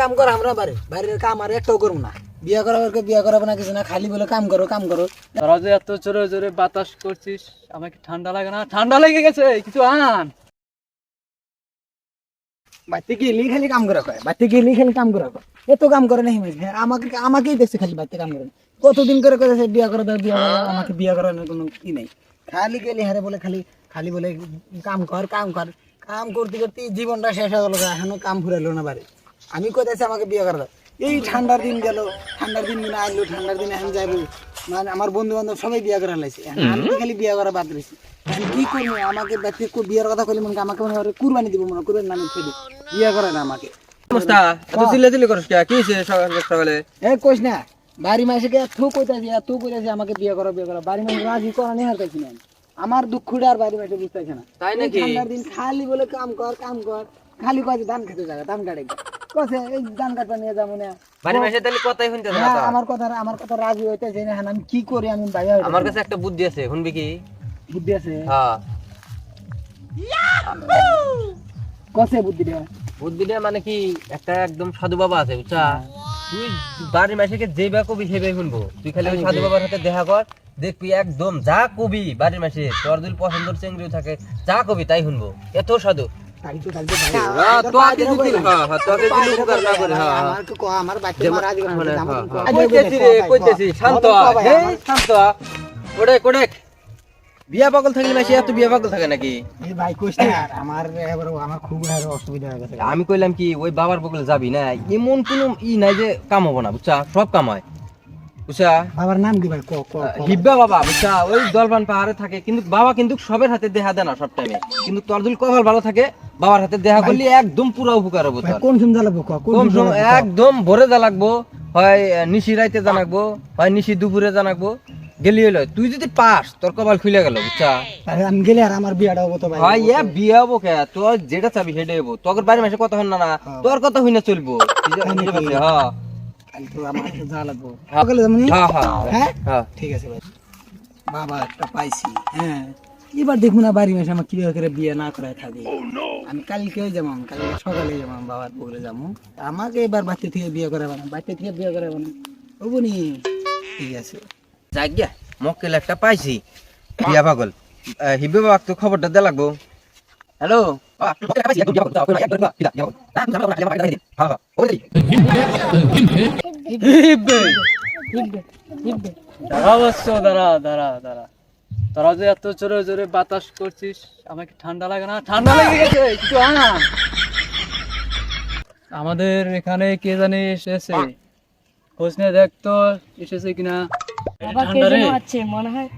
কাম কর আমরা কাম আর একটাও করব না। বিয়ে করাবার বিয়ে করাবো না কিছু না খালি বলে কাম করো কাম করো। যে এত জোরে জোরে বাতাস করছিস আমাকে ঠান্ডা লাগে না? ঠান্ডা লেগে গেছে কিছু আন। বাড়িতে গেলেই খালি কাম করা কয়। বাড়িতে গেলেই খালি কাম করা কয়। এত কাম করে নাই মেয়ে আমাকে আমাকেই দেখছে খালি বাড়িতে কাম করে। কতদিন করে বিয়ে করে দাও বিয়ে করে আমাকে বিয়ে করানোর কোনো ই নাই। খালি গেলি হারে বলে খালি খালি বলে কাম কর কাম কর। কাম করতে করতে জীবনটা শেষ হয়ে গেল এখনও কাম ফুরাইলো না বাড়ি। আমি কোথায় আমাকে বিয়ে করে এই ঠান্ডার দিন গেল ঠান্ডার দিন না আইলো ঠান্ডার দিন এখন যাব মানে আমার বন্ধু বান্ধব সবাই বিয়ে করা এখন আমি খালি বিয়ে করা বাদ রয়েছি কি করব? আমাকে ব্যক্তি বিয়ের কথা কইলে মনে আমাকে মনে হয় কুরবানি দিব মনে কুরবানি নামে ফেলি। বিয়ে করে না আমাকে। অবস্থা। এত চিল্লাচিল্লি করিস কে? কি হয়েছে সকালে সকালে? এ কইস না। বাড়ি মাসে কে থু কইতাছি আর তুই কইতাছি আমাকে বিয়ে করো বিয়ে করো বাড়ি মাসে রাজি করা নেই হারতাছি না। আমার দুঃখটা আর বাড়ি মাসে বুঝতেছে না। তাই নাকি? ঠান্ডার দিন খালি বলে কাম কর কাম কর। খালি কয়ে ধান খেতে যাবে ধান কাটে কসে এই কাটবা নিয়ে যাব না। বাড়ি মাসে তাহলে কথাই শুনতে না, আমার কথা আমার কথা রাজি না এখন আমি কি করি আমি হইতাছি আমার কাছে একটা বুদ্ধি আছে শুনবি কি? বুদ্ধি আছে? হ্যাঁ। কসে বুদ্ধিটা? মানে কি একটা একদম সাধু বাবা আছে বুঝছা? তুই বাড়ির মাসিকে যে বা কবি সেবে শুনব। তুই খালি ওই সাধু বাবার সাথে দেখা কর দেখবি একদম যা কবি বাড়ির মাসে তোর যদি পছন্দের চেংড়িও থাকে যা কবি তাই শুনব। এত সাধু। বিয়া পাগল থাকলে মাসে এত বিয়া পাগল থাকে নাকি? আমার আমার খুব অসুবিধা হয়ে গেছে। আমি কইলাম কি ওই বাবার বগলে যাবি না? এমন কোনো ই নাই যে কাম হব না বুঝছা? সব কাম হয়। বুঝছা? বাবার নাম কি ভাই ক ক ক। হিব্বা বাবা বুঝছা? ওই দলবান পাহাড়ে থাকে কিন্তু বাবা কিন্তু সবের হাতে দেখা দেয় না সব টাইমে কিন্তু তোর কপাল ভালো থাকে বাবার হাতে দেখা করলে একদম পুরো উপকার হব কোন সময় জ্বালাবো কোন সময় সময় জ্বালাবো ক? একদম ভোরে হয় নিশি রাইতে জানাকবো হয় নিশি দুপুরে জানাকবো গেলি হইল। তুই যদি পাস তোর কপাল খুলে গেল বুঝছা? আমি গেলে আর আমার বিয়াটা হব তো ভাই। হয় ইয়া বিয়ে হব কে? তোর যেটা চাবি হব। তোর বাড়ির মাসে কথা হন না না। তোর কথা হইনা চলবো? হ্যাঁ। হ্যাঁ। হ্যাঁ হ্যাঁ হ্যাঁ হ্যাঁ। বাবা একটা পাইছি হ্যাঁ। এবার দেখুন না বাড়ি মাসে আমার কীভাবে করে বিয়ে না করায় থাকি। আমি কালকেও যেমন কালকে সকালে যেমন বাবার পুকুরে যাব। আমাকে এবার বাচ্চা থেকে বিয়ে করাবো না বাচ্চা থেকে বিয়ে করাবো না। হব নি ঠিক আছে। যাক গিয়া। মক্কেল একটা পাইছি। বিয়া পাগল। তো খবরটা দে লাগবো। হ্যালো দাঁড়া দাঁড়া দাঁড়া দাঁড়া তোরা যে এত জোরে জোরে বাতাস করছিস। আমাকে ঠান্ডা লাগে না? ঠান্ডা লেগে গেছে কিছু আন আমাদের এখানে কে জানি এসেছে? খোঁজ নিয়ে দেখ তো এসেছে কিনা। ঠান্ডা রে। মনে হয়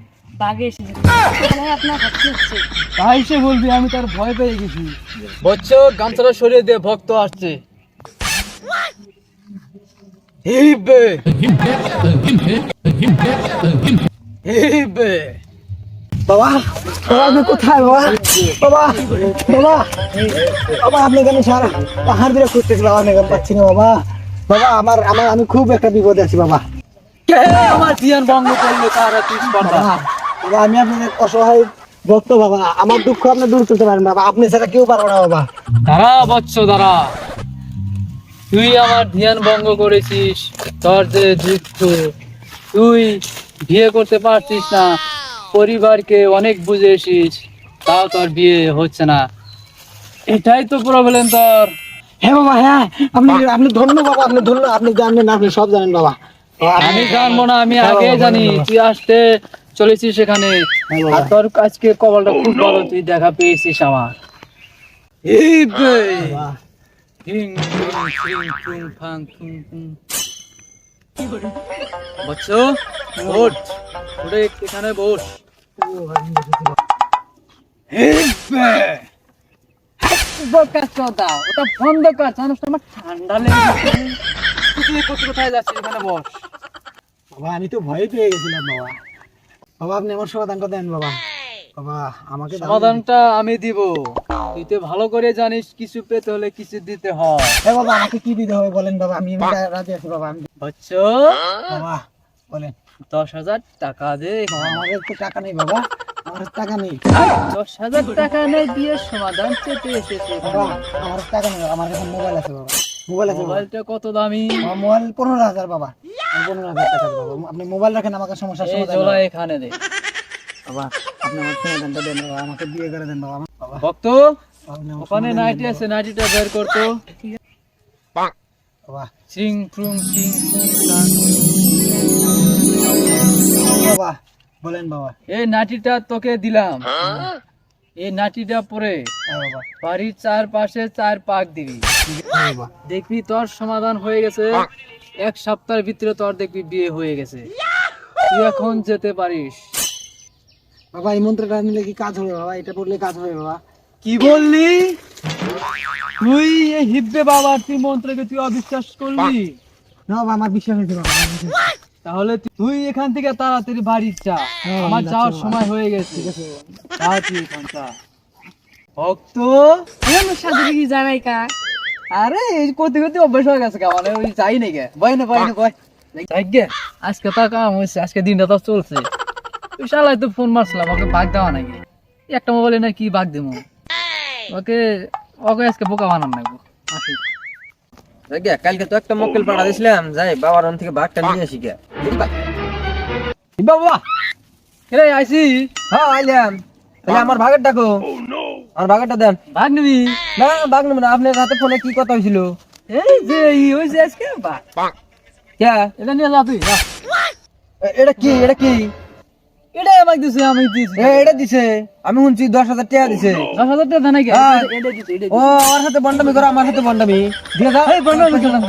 বাঘে এসেছে। তাই সে বলবি আমি তার ভয় পেয়ে গেছি। বচ্চ গামছাটা সরিয়ে দে ভক্ত আসছে। বাবা বাবা আপনি কোথায় বাবা? বাবা বাবা বাবা আপনি কেন সারা পাহাড় দিয়ে খুঁজতেছি বাবা আমি পাচ্ছি না বাবা। বাবা আমার আমার আমি খুব একটা বিপদে আছি বাবা। কে আমার ভঙ্গ করল তারা তুই স্পর্ধা বাবা বাবা আমি আপনাদের অসহায় ভক্ত বাবা আমার দুঃখ আপনি দূর করতে পারেন বাবা আপনি ছাড়া কেউ পারব না বাবা। দাঁড়া বৎস দাঁড়া। তুই আমার ধ্যান ভঙ্গ করেছিস তোর যে দুঃখ তুই বিয়ে করতে পারছিস না পরিবারকে অনেক বুঝেছিস তাও তোর বিয়ে হচ্ছে না। এটাই তো প্রবলেম তোর। হ্যাঁ বাবা হ্যাঁ আপনি আপনি ধন্য বাবা আপনি ধন্য আপনি জানেন আপনি সব জানেন বাবা। বাবা, আমি জানব না আমি হ্যাঁ আগে জানি তুই আসতে চলেছিস সেখানে। হ্যাঁ আর তোর আজকে কপালটা খুব ভালো তুই দেখা পেয়েছিস আমার। এই এখানে বস। ওটা বন্ধ কর জানিস আমার ঠান্ডা লেগে কোথায় কোথায় যাচ্ছিস? এখানে বস। বাবা আমি তো ভয় পেয়ে গেছিলাম বাবা। বাবা আপনি আমার সমাধানটা দেন বাবা। বাবা আমাকে সমাধানটা আমি দিব। তুই তো ভালো করে জানিস কিছু পেতে হলে কিছু দিতে হয়। হ্যাঁ বাবা আমাকে কি দিতে হবে বলেন বাবা আমি রাজি আছি বাবা আমি বাবা বলেন। দশ হাজার টাকা দে। আমার একটু টাকা নেই বাবা আমার টাকা নেই। দশ হাজার টাকা নেই বিয়ের সমাধান চেতে এসেছে বাবা আমার টাকা নেই আমার কাছে মোবাইল আছে বাবা। মোবাইল আছে মোবাইলটা কত দামি? মোবাইল পনেরো হাজার বাবা। পনেরো হাজার টাকা বাবা আপনি মোবাইল রাখেন আমাকে সমস্যার এই সমাধান হবে। এখানে দে। বাবা আপনি আমার সমাধানটা দেন বাবা আমাকে বিয়ে করে দেন বাবা বাবা। ভক্ত আপনি আমার ওখানে সমাধান নাইটি দেন আছে নাইটিটা বের করতো বাবা। সিং ফ্রুং। বাবা বলেন বাবা। এই নাটিটা তোকে দিলাম। এই নাটিটা পরে বাড়ির চারপাশে চার পাক দিবি। দেখবি তোর সমাধান হয়ে গেছে। এক সপ্তাহের ভিতরে তোর দেখবি বিয়ে হয়ে গেছে। তুই এখন যেতে পারিস। বাবা এই মন্ত্রটা নিলে কি কাজ হবে বাবা? এটা পড়লে কাজ হবে বাবা। কি বললি? তুই এই হিব্বে বাবার তুই মন্ত্রকে তুই অবিশ্বাস করলি? না বাবা আমার বিশ্বাস হয়েছে বাবা। তাহলে তুই এখান থেকে তাড়াতাড়ি বাড়ি যা হ্যাঁ, আমার যাওয়ার সময় হয়ে গেছে। ঠিক আছে তাড়াতাড়ি এখান যা। ভক্ত? সাথে কি জানাই কা আরে এই করতে করতে অভ্যাস হয়ে গেছে মানে ওই যাই নাই গে বয় না বয় না বয়। যাই গে আজকে তো কাম হয়েছে আজকে দিনটা তো চলছে। তুই শালাই তো ফোন মারছিলাম ওকে বাগ দেওয়া নাকি? একটা মোবাইলে না কি বাগ দেবো। ওকে ওকে আজকে বোকা বানাম নাকবো আসুক। কালকে তো একটা মক্কেল পাড়া দিছিলাম যাই বাবার থেকে বাঘটা নিয়ে আসি গে। বাবা! রে আইসি হ্যাঁ আইলাম। তাহলে আমার ভাগের ডাকো। আমার ভাগেরটা দেন। ভাগ নিবি? না ভাগ নেবেন না। আপনার হাতে ফোনে কি কথা হয়েছিল? এই যে ই হয়েছে আজকে? বা কে? এটা নিয়ে যা তুই এটা কি? এটা কি? এটাই আমাকে দিছে আমি দিয়েছি। এটা দিছে। আমি শুনছি দশ হাজার টাকা দিছে। দশ হাজার টাকা নাকি? হ্যাঁ। ও আমার সাথে বন্ডামি করো আমার সাথে বন্ডামি। দিয়ে দাও। এই বন্ধ করলাম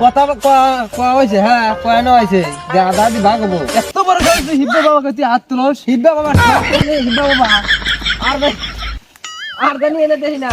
কথা কয়া- হয়েছে হ্যাঁ কয়া হয়েছে। আধি ভাগ হব। এত বড় তুই হিব্বে বাবাকে তুই হাত তুলস। হিব্বা বাবা হিব্বা বাবা। আর আর জানি এনে দেখি না।